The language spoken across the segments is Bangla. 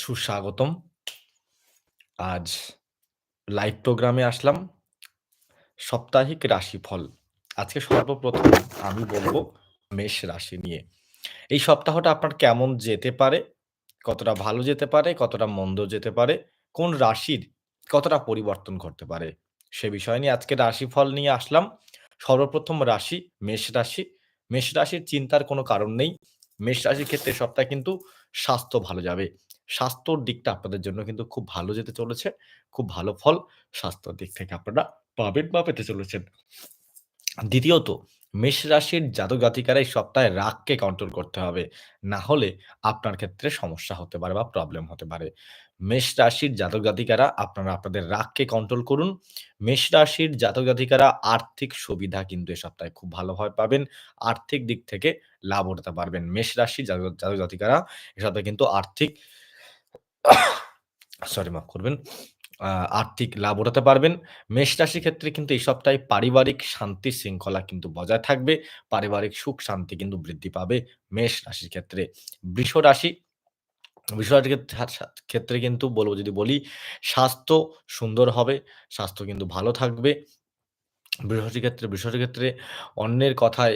সুস্বাগতম। আজ লাইভ প্রোগ্রামে আসলাম। সাপ্তাহিক রাশিফল। আজকে সর্বপ্রথম আমি বলব মেষ রাশি নিয়ে। এই সপ্তাহটা আপনার কেমন যেতে পারে? কতটা ভালো যেতে পারে? কতটা মন্দ যেতে পারে? কোন রাশির কতটা পরিবর্তন ঘটতে পারে? সে বিষয় নিয়ে আজকে রাশিফল নিয়ে আসলাম। সর্বপ্রথম রাশি মেষ রাশি। মেষ রাশির চিন্তার কোনো কারণ নেই। মেষ রাশির ক্ষেত্রে সপ্তাহে কিন্তু স্বাস্থ্য ভালো যাবে। স্বাস্থ্যর দিকটা আপনাদের জন্য কিন্তু খুব ভালো যেতে চলেছে। খুব ভালো ফল স্বাস্থ্যর দিক থেকে আপনারা পাবেন বা পেতে চলেছেন। দ্বিতীয়ত, মেষ রাশির জাতক জাতিকারা এই সপ্তাহে রাগকে কন্ট্রোল করতে হবে। না হলে আপনার ক্ষেত্রে সমস্যা হতে পারে বা প্রবলেম হতে পারে। মেষ রাশির জাতক জাতিকারা আপনারা আপনাদের রাগকে কন্ট্রোল করুন। মেষ রাশির জাতক জাতিকারা আর্থিক সুবিধা কিন্তু এ সপ্তাহে খুব ভালোভাবে পাবেন। আর্থিক দিক থেকে লাভ উঠাতে পারবেন। মেষ রাশির জাতক জাতক জাতিকারা এ সপ্তাহে কিন্তু আর্থিক সরি মাফ করবেন। আর্থিক লাভ ওঠাতে পারবেন। মেষ রাশির ক্ষেত্রে কিন্তু এই সপ্তাহে পারিবারিক শান্তি শৃঙ্খলা কিন্তু বজায় থাকবে। পারিবারিক সুখ শান্তি কিন্তু বৃদ্ধি পাবে মেষ রাশির ক্ষেত্রে। বৃষ রাশি বৃষ ক্ষেত্রে কিন্তু বলব যদি বলি স্বাস্থ্য সুন্দর হবে, স্বাস্থ্য কিন্তু ভালো থাকবে। রাশির ক্ষেত্রে রাশির ক্ষেত্রে অন্যের কথায়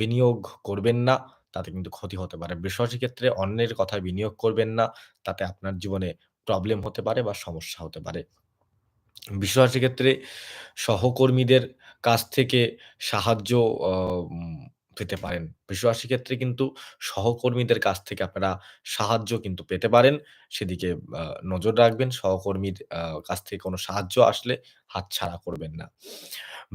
বিনিয়োগ করবেন না, তাতে কিন্তু ক্ষতি হতে পারে। বেসরকারি ক্ষেত্রে অন্যের কথায় বিনিয়োগ করবেন না, তাতে আপনার জীবনে প্রবলেম হতে পারে বা সমস্যা হতে পারে। বেসরকারি ক্ষেত্রে সহকর্মীদের কাছ থেকে সাহায্য পেতে পারেন। রাশির ক্ষেত্রে কিন্তু সহকর্মীদের কাছ থেকে আপনারা সাহায্য কিন্তু পেতে পারেন। সেদিকে নজর রাখবেন। সহকর্মীর কাছ থেকে কোনো সাহায্য আসলে হাতছাড়া করবেন না।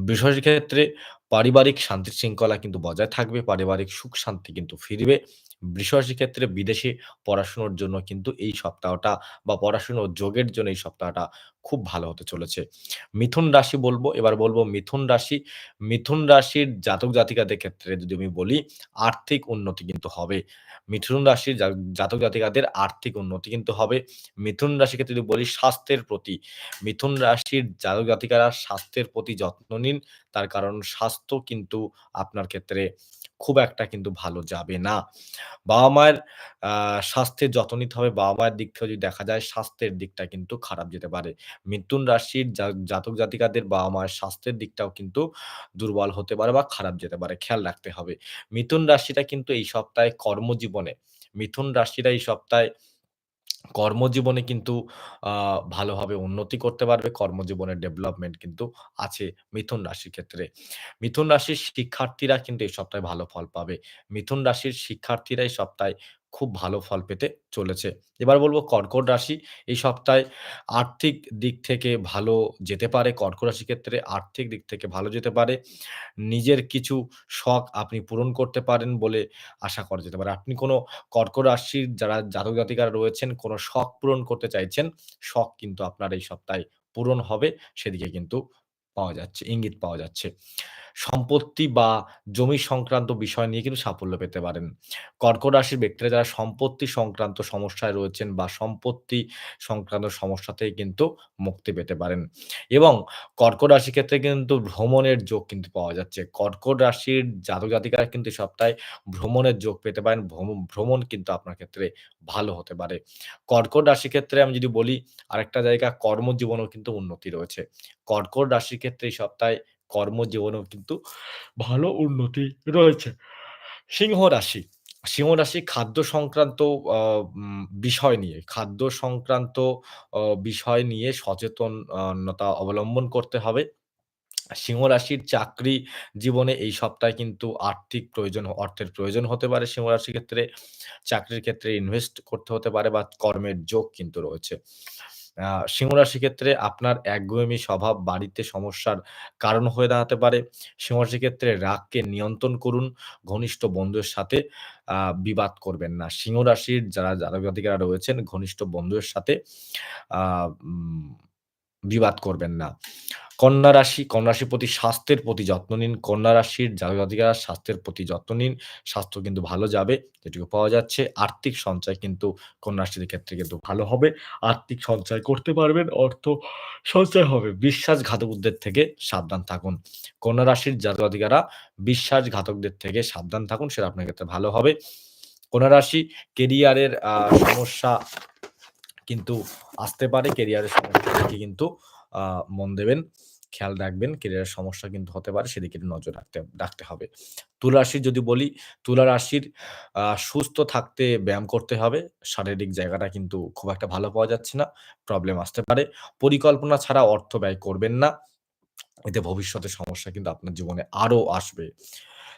রাশির ক্ষেত্রে পারিবারিক শান্তি শৃঙ্খলা কিন্তু বজায় থাকবে। পারিবারিক সুখ শান্তি কিন্তু ফিরবে। বৃষ ক্ষেত্রে বিদেশে পড়াশোনার জন্য কিন্তু এই সপ্তাহটা বা পড়াশোনার যোগের জন্য এই সপ্তাহটা খুব ভালো হতে চলেছে। মিথুন রাশি বলব, এবার বলব মিথুন রাশি। মিথুন রাশির জাতক জাতিকাদের ক্ষেত্রে যদি আমি বলি আর্থিক উন্নতি কিন্তু হবে। মিথুন রাশির জাতক জাতিকাদের আর্থিক উন্নতি কিন্তু হবে। মিথুন রাশি ক্ষেত্রে যদি বলি স্বাস্থ্যের প্রতি, মিথুন রাশির জাতক জাতিকারা স্বাস্থ্যের প্রতি যত্ন নিন। তার কারণ স্বাস্থ্য কিন্তু আপনার ক্ষেত্রে খুব একটা কিন্তু ভালো যাবে না। বাবা-মায়ের স্বাস্থ্যের যত্ন নিতে হবে। বাবা-মায়ের দিক থেকে যদি দেখা যায়, স্বাস্থ্যের দিকটা কিন্তু খারাপ যেতে পারে। মিথুন রাশির জাতক জাতিকাদের বাবা-মায়ের স্বাস্থ্যের দিকটাও কিন্তু দুর্বল হতে পারে বা খারাপ যেতে পারে। খেয়াল রাখতে হবে। মিথুন রাশিটা কিন্তু এই সপ্তাহে কর্মজীবনে মিথুন রাশিটা এই সপ্তাহে কর্মজীবনে কিন্তু আহ, ভালোভাবে উন্নতি করতে পারবে। কর্মজীবনের ডেভেলপমেন্ট কিন্তু আছে মিথুন রাশির ক্ষেত্রে। মিথুন রাশির শিক্ষার্থীরা কিন্তু এই সপ্তাহে ভালো ফল পাবে। মিথুন রাশির শিক্ষার্থীরা এই সপ্তাহে খুব ভালো ফল পেতে চলেছে। এবার বলব কর্কট রাশি। এই সপ্তাহে আর্থিক দিক থেকে ভালো যেতে পারে। কর্কট রাশি ক্ষেত্রে আর্থিক দিক থেকে ভালো যেতে পারে। নিজের কিছু শখ আপনি পূরণ করতে পারেন বলে আশা করা যেতে পারে। আপনি কোনো কর্কট রাশির যারা জাতক জাতিকারা রয়েছেন কোনো শখ পূরণ করতে চাইছেন, শখ কিন্তু আপনার এই সপ্তাহে পূরণ হবে। সেদিকে কিন্তু পাওয়া যাচ্ছে, ইঙ্গিত পাওয়া যাচ্ছে। সম্পত্তি বা জমি সংক্রান্ত বিষয় নিয়ে কিন্তু সাফল্য পেতে পারেন। কর্কট রাশির ব্যক্তিরা যারা সম্পত্তি সংক্রান্ত সমস্যায় রয়েছেন বা সম্পত্তি সংক্রান্ত সমস্যা থেকে কিন্তু মুক্তি পেতে পারেন। এবং কর্কট রাশির ক্ষেত্রে কিন্তু ভ্রমণের যোগ কিন্তু পাওয়া যাচ্ছে। কর্কট রাশির জাতক জাতিকারা কিন্তু সপ্তাহে ভ্রমণের যোগ পেতে পারেন। ভ্রম ভ্রমণ কিন্তু আপনার ক্ষেত্রে ভালো হতে পারে। কর্কট রাশির ক্ষেত্রে আমি যদি বলি আরেকটা জায়গা কর্মজীবনেও কিন্তু উন্নতি রয়েছে। কর্কট রাশির ক্ষেত্রে এই সপ্তাহে কর্মজীবনেও কিন্তু ভালো উন্নতি রয়েছে। সিংহ রাশি, সিংহ রাশি খাদ্য সংক্রান্ত বিষয় নিয়ে খাদ্য সংক্রান্ত বিষয় নিয়ে সচেতনতা অবলম্বন করতে হবে। সিংহ রাশির চাকরি জীবনে এই সপ্তাহে কিন্তু আর্থিক প্রয়োজন অর্থের প্রয়োজন হতে পারে সিংহ রাশির ক্ষেত্রে। চাকরির ক্ষেত্রে ইনভেস্ট করতে হতে পারে বা কর্মের যোগ কিন্তু রয়েছে। আ সিংহ ক্ষেত্রে আপনার একগুয়েমি স্বভাব বাড়িতে সমস্যার কারণ হয়ে দাঁড়াতে পারে। সিংহরাশি ক্ষেত্রে রাগকে নিয়ন্ত্রণ করুন। ঘনিষ্ঠ বন্ধুদের সাথে বিবাদ করবেন না। সিংহ রাশির যারা জাতক জাতিকারা রয়েছেন, ঘনিষ্ঠ বন্ধুদের সাথে বিবাদ করবেন না। কন্যা রাশি, কন্যা রাশির প্রতি স্বাস্থ্যের প্রতি যত্ন নিন। কন্যা রাশির জাতক জাতিকারা স্বাস্থ্যের প্রতি যত্ন নিন। স্বাস্থ্য কিন্তু ভালো যাবে, যেটুকু পাওয়া যাচ্ছে। আর্থিক সঞ্চয় কিন্তু কন্যা রাশির ক্ষেত্রে কিন্তু ভালো হবে। আর্থিক সঞ্চয় করতে পারবেন, অর্থ সঞ্চয় হবে। বিশ্বাসঘাতকদের থেকে সাবধান থাকুন। কন্যা রাশির জাতক জাতিকারা বিশ্বাসঘাতকদের থেকে সাবধান থাকুন, সেটা আপনার ক্ষেত্রে ভালো হবে। কন্যা রাশি কেরিয়ারের সমস্যা কিন্তু আসতে পারে কেরিয়ারের সমস্যা দিকে কিন্তু মন দেবেন। খেয়াল রাখবেন কেরিয়ারের সমস্যা কিন্তু হতে পারে সেদিকে নজর রাখতে রাখতে হবে। তুলা রাশির যদি বলি, তুলা রাশির সুস্থ থাকতে ব্যায়াম করতে হবে। শারীরিক জায়গাটা কিন্তু খুব একটা ভালো পাওয়া যাচ্ছে না। প্রবলেম আসতে পারে। পরিকল্পনা ছাড়া অর্থ ব্যয় করবেন না। এতে ভবিষ্যতে সমস্যা কিন্তু আপনার জীবনে আরও আসবে।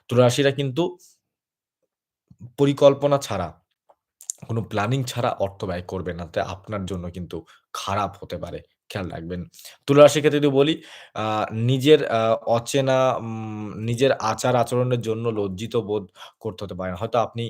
তুলা রাশিরা কিন্তু পরিকল্পনা ছাড়া, কোন প্ল্যানিং ছাড়া অর্থ ব্যয় করবেন না। তাই আপনার জন্য কিন্তু খারাপ হতে পারে। খেয়াল রাখবেন। তুলা রাশির ক্ষেত্রে যদি বলি, নিজের অচেনা নিজের আচার-আচরণের জন্য লজ্জিত বোধ করতে হতে পারেন। হয়তো আপনি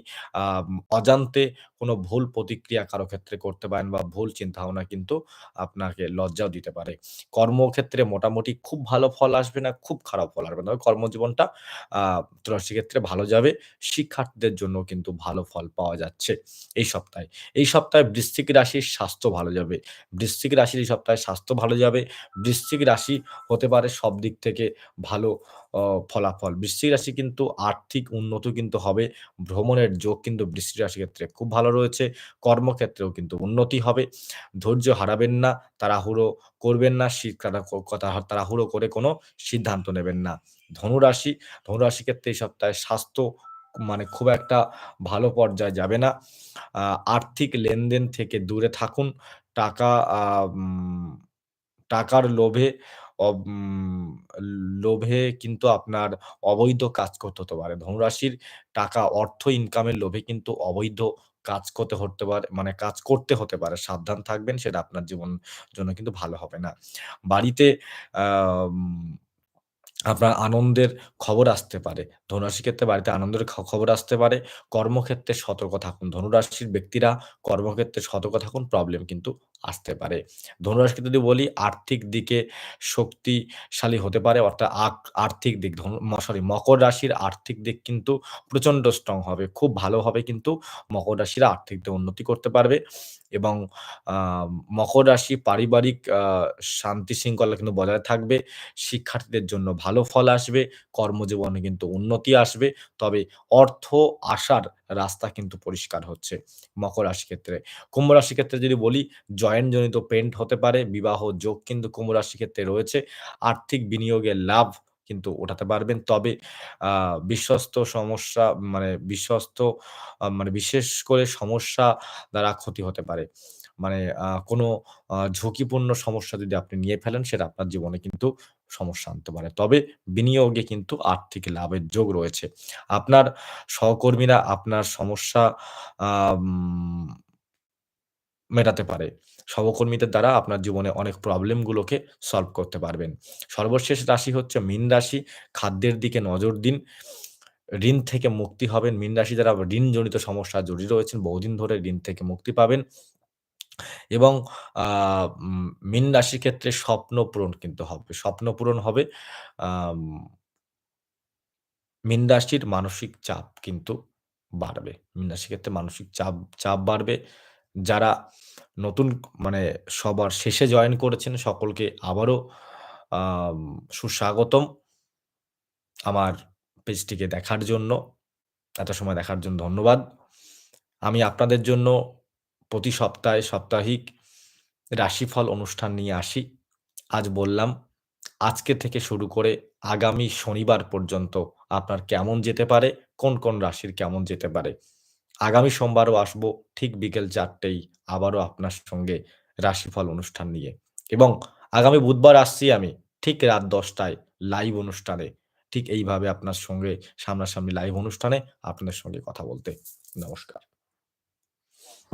অজান্তে কোন ভুল প্রতিক্রিয়া কারও ক্ষেত্রে করতে পারেন বা ভুল চিন্তাভাবনা কিন্তু আপনাকে লজ্জাও দিতে পারে। কর্মক্ষেত্রে মোটামুটি খুব ভালো ফল আসবে না, খুব খারাপ ফল আসবে না। কর্মজীবনটা আ তুলা রাশির ক্ষেত্রে ভালো যাবে। শিক্ষার্থীদের জন্য কিন্তু ভালো ফল পাওয়া যাচ্ছে এই সপ্তাহে। এই সপ্তাহে বৃশ্চিক রাশির স্বাস্থ্য ভালো যাবে। বৃশ্চিক রাশির এই সপ্তাহে স্বাস্থ্য ভালো যাবে। বৃশ্চিক রাশি হতে পারে সব দিক থেকে ভালো ফলাফল। বৃশ্চিক রাশি কিন্তু আর্থিক উন্নত কিন্তু হবে। ভ্রমণের যোগ কিন্তু বৃশ্চিক রাশির ক্ষেত্রে খুব ভালো রয়েছে। কর্মক্ষেত্রেও কিন্তু উন্নতি হবে। ধৈর্য হারাবেন না, তাড়াহুড়ো করবেন না, কথা তাড়াহুড়ো করে কোনো সিদ্ধান্ত নেবেন না। ধনুরাশি, ধনুরাশি ক্ষেত্রে এই সপ্তাহে স্বাস্থ্য মানে খুব একটা ভালো পর্যায়ে যাবে না। আর্থিক লেনদেন থেকে দূরে থাকুন। টাকা টাকার লোভে লোভে কিন্তু আপনার অবৈধ কাজ করতে হতে পারে। ধনুরাশির টাকা, অর্থ ইনকামের লোভে কিন্তু অবৈধ কাজ করতে হতে পারে মানে কাজ করতে হতে পারে। সাবধান থাকবেন সেটা আপনার জীবন জন্য কিন্তু ভালো হবে না। বাড়িতে আপনার আনন্দের খবর আসতে পারে। ধনুরাশির ক্ষেত্রে বাড়িতে আনন্দের খবর আসতে পারে। কর্মক্ষেত্রে সতর্ক থাকুন। ধনুরাশির ব্যক্তিরা কর্মক্ষেত্রে সতর্ক থাকুন, প্রবলেম কিন্তু আসতে পারে। ধনুরাশিকে যদি বলি, আর্থিক দিকে শক্তিশালী হতে পারে, অর্থাৎ আর্থিক দিক সরি মকর রাশির আর্থিক দিক কিন্তু প্রচণ্ড স্ট্রং হবে। খুব ভালোভাবে কিন্তু মকর রাশিরা আর্থিক দিকে উন্নতি করতে পারবে এবং মকর রাশি পারিবারিক শান্তি শৃঙ্খলা কিন্তু বজায় থাকবে। শিক্ষার্থীদের জন্য ভালো ফল আসবে। কর্মজীবনে কিন্তু উন্নতি আসবে। তবে অর্থ আসার রাস্তা কিন্তু পরিষ্কার হচ্ছে মকর রাশি ক্ষেত্রে। কুম্ভ রাশি ক্ষেত্রে যদি বলি জয়েন্ট জনিত পেন্ট হতে পারে। বিবাহ যোগ কিন্তু কুম্ভ রাশি ক্ষেত্রে রয়েছে। আর্থিক বিনিয়োগের লাভ কিন্তু ওঠাতে পারবেন। তবে বিশ্বস্ত সমস্যা মানে বিশ্বস্ত মানে বিশেষ করে সমস্যা দ্বারা ক্ষতি হতে পারে। মানে কোনো ঝুঁকিপূর্ণ সমস্যা যদি আপনি নিয়ে ফেলেন, সেটা আপনার জীবনে কিন্তু সমস্যা আনতে পারে। তবে বিনিয়োগে কিন্তু আর্থিক লাভের যোগ রয়েছে। আপনার সহকর্মীরা আপনার সমস্যা মেটাতে পারে। সহকর্মীদের দ্বারা আপনার জীবনে অনেক প্রবলেম গুলোকে সলভ করতে পারবেন। সর্বশেষ রাশি হচ্ছে মীন রাশি। খাদ্যের দিকে নজর দিন। ঋণ থেকে মুক্তি হবেন। মীন রাশি যারা ঋণজনিত সমস্যা জড়িয়ে রয়েছেন, বহুদিন ধরে ঋণ থেকে মুক্তি পাবেন। এবং মীন রাশির ক্ষেত্রে স্বপ্ন পূরণ কিন্তু হবে। স্বপ্ন পূরণ হবে। মীন রাশির মানসিক চাপ কিন্তু বাড়বে। মীন রাশির ক্ষেত্রে মানসিক চাপ চাপ বাড়বে। যারা নতুন মানে সবার শেষে জয়েন করেছেন সকলকে আবারও সুস্বাগতম। আমার পেজটিকে দেখার জন্য, এত সময় দেখার জন্য ধন্যবাদ। আমি আপনাদের জন্য প্রতি সপ্তাহে সাপ্তাহিক রাশিফল অনুষ্ঠান নিয়ে আসি। আজ বললাম, আজকে থেকে শুরু করে আগামী শনিবার পর্যন্ত আপনার কেমন যেতে পারে, কোন, কোন রাশির কেমন যেতে পারে। আগামী সোমবারও আসব ঠিক বিকেল ৪ টেয় আবারও আপনার সঙ্গে রাশিফল অনুষ্ঠান নিয়ে এবং আগামী বুধবার আসছি আমি ঠিক রাত দশটায় লাইভ অনুষ্ঠানে। ঠিক এইভাবে আপনার সঙ্গে সামনাসামনি লাইভ অনুষ্ঠানে আপনাদের সঙ্গে কথা বলতে। নমস্কার।